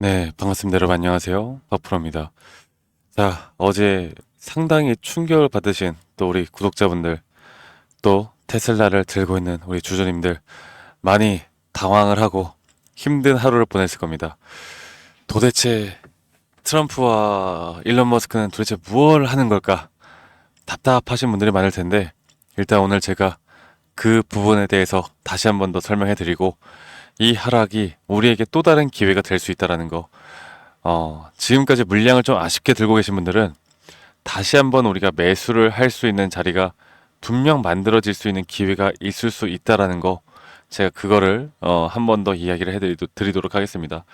네, 반갑습니다. 여러분 안녕하세요. 박프로입니다. 자, 어제 상당히 충격을 받으신 또 우리 구독자분들, 또 테슬라를 들고 있는 우리 주주님들 많이 당황을 하고 힘든 하루를 보냈을 겁니다. 도대체 트럼프와 일론 머스크는 도대체 무엇을 하는 걸까? 답답하신 분들이 많을 텐데 일단 오늘 제가 그 부분에 대해서 다시 한 번 더 설명해 드리고 이 하락이 우리에게 또 다른 기회가 될 수 있다라는 거. 어, 지금까지 물량을 좀 아쉽게 들고 계신 분들은 다시 한번 우리가 매수를 할 수 있는 자리가 분명 만들어질 수 있는 기회가 있을 수 있다라는 거. 제가 그거를 어, 한 번 더 이야기를 해드리도록 하겠습니다.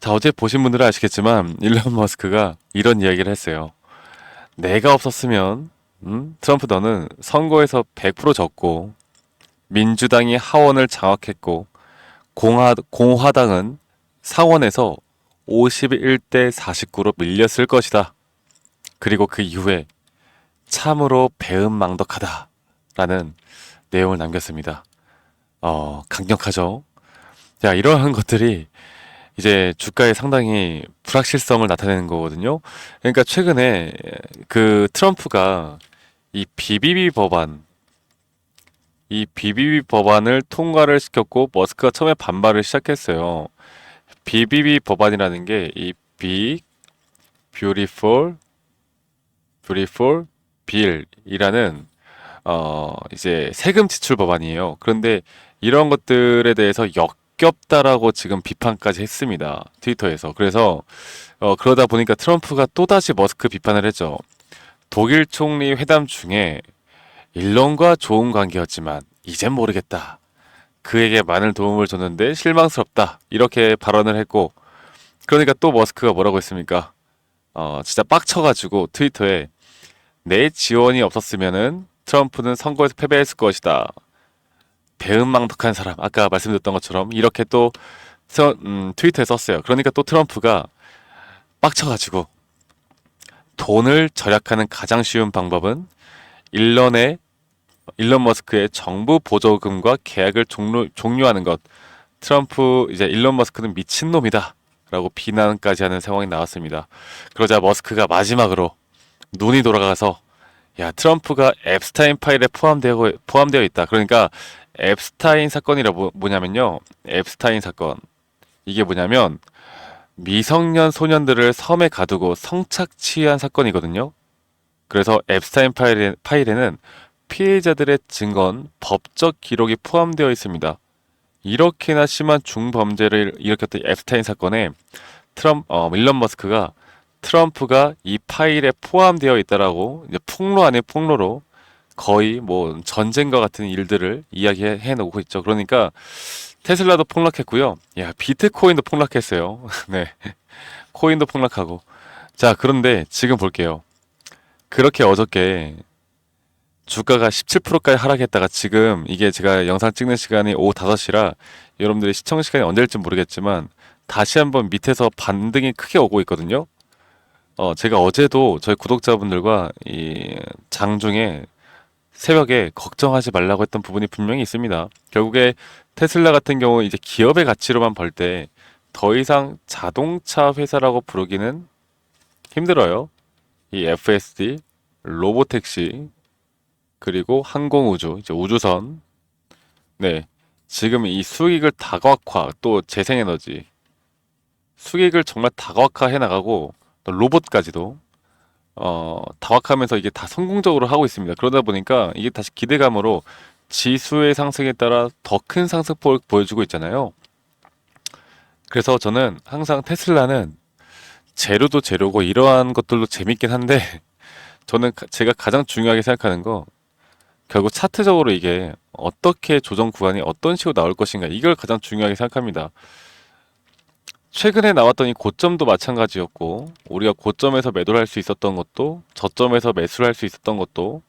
자, 어제 보신 분들은 아시겠지만 일론 머스크가 이런 이야기를 했어요. 내가 없었으면 음? 트럼프 너는 선거에서 100% 졌고 민주당이 하원을 장악했고 공화, 공화당은 상원에서 51대 49로 밀렸을 것이다. 그리고 그 이후에 참으로 배은망덕하다. 라는 내용을 남겼습니다. 어, 강력하죠. 자, 이러한 것들이 이제 주가에 상당히 불확실성을 나타내는 거거든요. 그러니까 최근에 그 트럼프가 이 BBB 법안, 이 BBB 법안을 통과를 시켰고 머스크가 처음에 반발을 시작했어요. BBB 법안이라는 게 이 Big Beautiful Beautiful Bill이라는 어 이제 세금 지출 법안이에요. 그런데 이런 것들에 대해서 역겹다라고 지금 비판까지 했습니다. 트위터에서. 그래서 어 그러다 보니까 트럼프가 또다시 머스크 비판을 했죠. 독일 총리 회담 중에 일론과 좋은 관계였지만 이젠 모르겠다. 그에게 많은 도움을 줬는데 실망스럽다. 이렇게 발언을 했고 그러니까 또 머스크가 뭐라고 했습니까? 어, 진짜 빡쳐가지고 트위터에 내 지원이 없었으면은 트럼프는 선거에서 패배했을 것이다. 배은망덕한 사람. 아까 말씀드렸던 것처럼 이렇게 또 서, 음, 트위터에 썼어요. 그러니까 또 트럼프가 빡쳐가지고 돈을 절약하는 가장 쉬운 방법은 일론의 일론 머스크의 정부 보조금과 계약을 종료, 종료하는 것. 트럼프 이제 일론 머스크는 미친놈이다. 라고 비난까지 하는 상황이 나왔습니다. 그러자 머스크가 마지막으로 눈이 돌아가서 야 트럼프가 앱스타인 파일에 포함되어 포함되어 있다. 그러니까 앱스타인 사건이라 뭐, 뭐냐면요. 앱스타인 사건 이게 뭐냐면 미성년 소년들을 섬에 가두고 성착취한 사건이거든요. 그래서 앱스타인 파일에, 파일에는 피해자들의 증언, 법적 기록이 포함되어 있습니다. 이렇게나 심한 중범죄를 일으켰던 앱스타인 사건에 트럼 어, 일론 머스크가 트럼프가 이 파일에 포함되어 있다라고 폭로 아닌 폭로로 거의 뭐 전쟁과 같은 일들을 이야기해 놓고 있죠. 그러니까 테슬라도 폭락했고요. 야 비트코인도 폭락했어요. 네, 코인도 폭락하고. 자 그런데 지금 볼게요. 그렇게 어저께 주가가 17%까지 하락했다가 지금 이게 제가 영상 찍는 시간이 오후 5시라 여러분들이 시청 시간이 언제일지 모르겠지만 다시 한번 밑에서 반등이 크게 오고 있거든요. 어, 제가 어제도 저희 구독자분들과 이 장중에 새벽에 걱정하지 말라고 했던 부분이 분명히 있습니다. 결국에 테슬라 같은 경우 이제 기업의 가치로만 볼 때 더 이상 자동차 회사라고 부르기는 힘들어요. 이 FSD, 로보택시, 그리고 항공우주, 이제 우주선. 네. 지금 이 수익을 다각화, 또 재생에너지. 수익을 정말 다각화해 나가고, 또 로봇까지도, 어, 다각화하면서 이게 다 성공적으로 하고 있습니다. 그러다 보니까 이게 다시 기대감으로 지수의 상승에 따라 더 큰 상승폭을 보여주고 있잖아요. 그래서 저는 항상 테슬라는 재료도 재료고 이러한 것들도 재밌긴 한데, 저는 제가 가장 중요하게 생각하는 거, 결국 차트적으로 이게 어떻게 조정 구간이 어떤 식으로 나올 것인가 이걸 가장 중요하게 생각합니다. 최근에 나왔던 이 고점도 마찬가지였고 우리가 고점에서 매도를 할 수 있었던 것도 저점에서 매수를 할 수 있었던 것도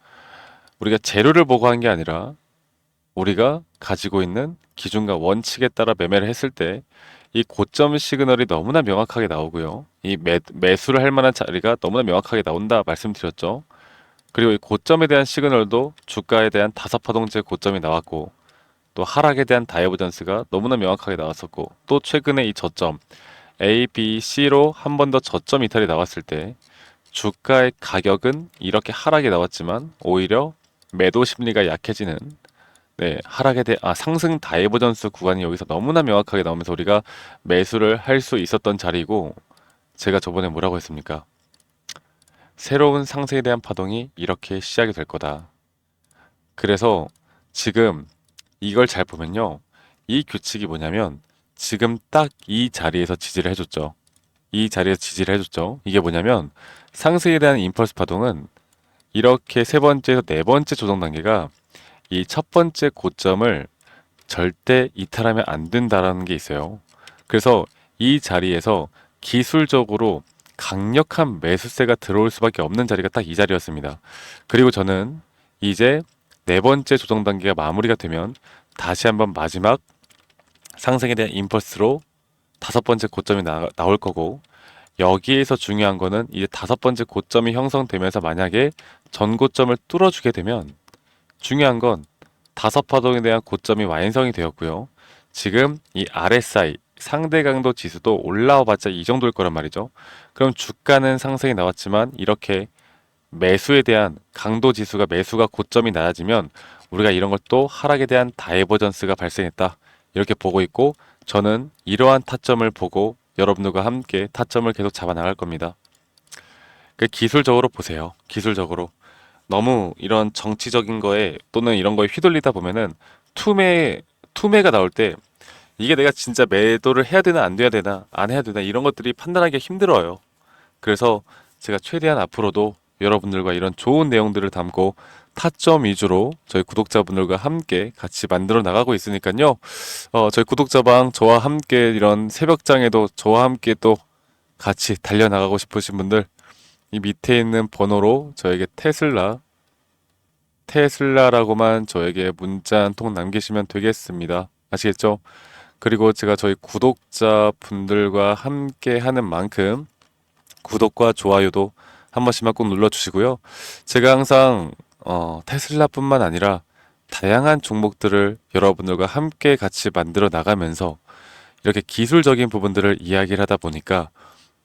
우리가 재료를 보고 한 게 아니라 우리가 가지고 있는 기준과 원칙에 따라 매매를 했을 때 이 고점 시그널이 너무나 명확하게 나오고요. 이 매, 매수를 할 만한 자리가 너무나 명확하게 나온다 말씀드렸죠. 그리고 이 고점에 대한 시그널도 주가에 대한 다섯 파동제 고점이 나왔고 또 하락에 대한 다이버전스가 너무나 명확하게 나왔었고 또 최근에 이 저점 A, B, C로 한 번 더 저점 이탈이 나왔을 때 주가의 가격은 이렇게 하락이 나왔지만 오히려 매도 심리가 약해지는 네, 하락에 대해 아 상승 다이버전스 구간이 여기서 너무나 명확하게 나오면서 우리가 매수를 할 수 있었던 자리고 제가 저번에 뭐라고 했습니까? 새로운 상승에 대한 파동이 이렇게 시작이 될 거다. 그래서 지금 이걸 잘 보면요. 이 규칙이 뭐냐면 지금 딱 이 자리에서 지지를 해줬죠. 이 자리에서 지지를 해줬죠. 이게 뭐냐면 상승에 대한 임펄스 파동은 이렇게 세 번째에서 네 번째 조정 단계가 이 첫 번째 고점을 절대 이탈하면 안 된다라는 게 있어요. 그래서 이 자리에서 기술적으로 강력한 매수세가 들어올 수밖에 없는 자리가 딱 이 자리였습니다. 그리고 저는 이제 네 번째 조정 단계가 마무리가 되면 다시 한번 마지막 상승에 대한 임펄스로 다섯 번째 고점이 나, 나올 거고 여기에서 중요한 거는 이제 다섯 번째 고점이 형성되면서 만약에 전 고점을 뚫어주게 되면 중요한 건 다섯 파동에 대한 고점이 완성이 되었고요. 지금 이 RSI 상대 강도 지수도 올라와 봤자 이 정도일 거란 말이죠. 그럼 주가는 상승이 나왔지만 이렇게 매수에 대한 강도 지수가 매수가 고점이 낮아지면 우리가 이런 걸 또 하락에 대한 다이버전스가 발생했다. 이렇게 보고 있고 저는 이러한 타점을 보고 여러분들과 함께 타점을 계속 잡아 나갈 겁니다. 그 기술적으로 보세요. 기술적으로 너무 이런 정치적인 거에 또는 이런 거에 휘둘리다 보면은 투매 투매가 나올 때 이게 내가 진짜 매도를 해야 되나 안 돼야 되나 안 해야 되나 이런 것들이 판단하기 힘들어요. 그래서 제가 최대한 앞으로도 여러분들과 이런 좋은 내용들을 담고 타점 위주로 저희 구독자분들과 함께 같이 만들어 나가고 있으니까요. 어, 저희 구독자방 저와 함께 이런 새벽장에도 저와 함께 또 같이 달려나가고 싶으신 분들 이 밑에 있는 번호로 저에게 테슬라 테슬라라고만 저에게 문자 한 통 남기시면 되겠습니다. 아시겠죠? 그리고 제가 저희 구독자 분들과 함께 하는 만큼 구독과 좋아요도 한 번씩만 꼭 눌러주시고요. 제가 항상 어, 테슬라뿐만 아니라 다양한 종목들을 여러분들과 함께 같이 만들어 나가면서 이렇게 기술적인 부분들을 이야기를 하다 보니까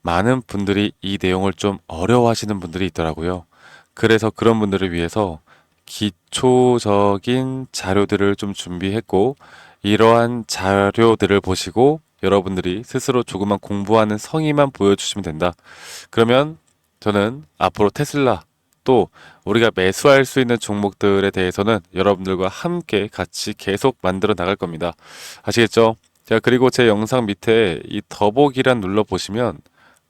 많은 분들이 이 내용을 좀 어려워하시는 분들이 있더라고요. 그래서 그런 분들을 위해서 기초적인 자료들을 좀 준비했고 이러한 자료들을 보시고 여러분들이 스스로 조금만 공부하는 성의만 보여주시면 된다. 그러면 저는 앞으로 테슬라 또 우리가 매수할 수 있는 종목들에 대해서는 여러분들과 함께 같이 계속 만들어 나갈 겁니다. 아시겠죠? 자, 그리고 제 영상 밑에 이 더보기란 눌러 보시면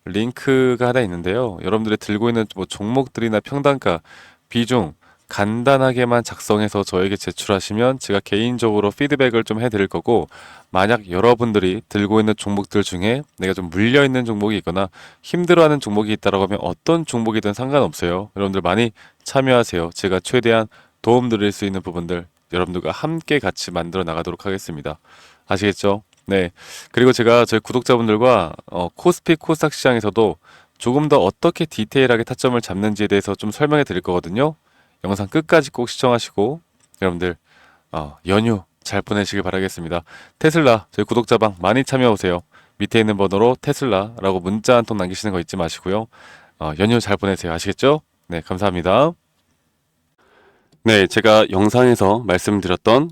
링크가 하나 있는데요. 여러분들이 들고 있는 뭐 종목들이나 평단가, 비중, 간단하게만 작성해서 저에게 제출하시면 제가 개인적으로 피드백을 좀 해드릴 거고 만약 여러분들이 들고 있는 종목들 중에 내가 좀 물려 있는 종목이 있거나 힘들어하는 종목이 있다라고 하면 어떤 종목이든 상관없어요. 여러분들 많이 참여하세요. 제가 최대한 도움 드릴 수 있는 부분들 여러분들과 함께 같이 만들어 나가도록 하겠습니다. 아시겠죠? 네. 그리고 제가 저희 구독자분들과 어, 코스피 코스닥 시장에서도 조금 더 어떻게 디테일하게 타점을 잡는지에 대해서 좀 설명해 드릴 거거든요. 영상 끝까지 꼭 시청하시고 여러분들 어, 연휴 잘 보내시길 바라겠습니다. 테슬라 저희 구독자방 많이 참여해 오세요. 밑에 있는 번호로 테슬라라고 문자 한 통 남기시는 거 잊지 마시고요. 어, 연휴 잘 보내세요. 아시겠죠? 네, 감사합니다. 네, 제가 영상에서 말씀드렸던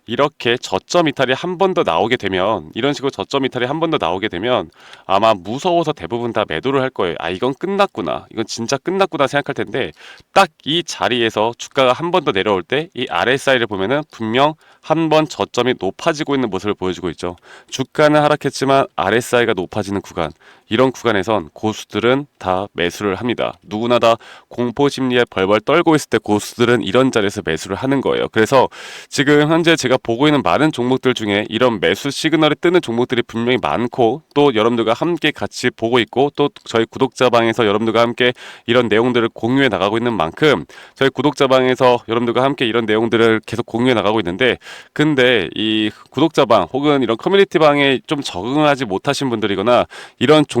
이렇게 저점 이탈이 한 번 더 나오게 되면 이런 식으로 저점 이탈이 한 번 더 나오게 되면 아마 무서워서 대부분 다 매도를 할 거예요. 아 이건 끝났구나. 이건 진짜 끝났구나 생각할 텐데 딱 이 자리에서 주가가 한 번 더 내려올 때 이 RSI를 보면은 분명 한 번 저점이 높아지고 있는 모습을 보여주고 있죠. 주가는 하락했지만 RSI가 높아지는 구간 이런 구간에선 고수들은 다 매수를 합니다. 누구나 다 공포 심리에 벌벌 떨고 있을 때 고수들은 이런 자리에서 매수를 하는 거예요. 그래서 지금 현재 제가 보고 있는 많은 종목들 중에 이런 매수 시그널이 뜨는 종목들이 분명히 많고 또 여러분들과 함께 같이 보고 있고 또 저희 구독자방에서 여러분들과 함께 이런 내용들을 공유해 나가고 있는 만큼 저희 구독자방에서 여러분들과 함께 이런 내용들을 계속 공유해 나가고 있는데 근데 이 구독자방 혹은 이런 커뮤니티방에 좀 적응하지 못하신 분들이거나 이런 종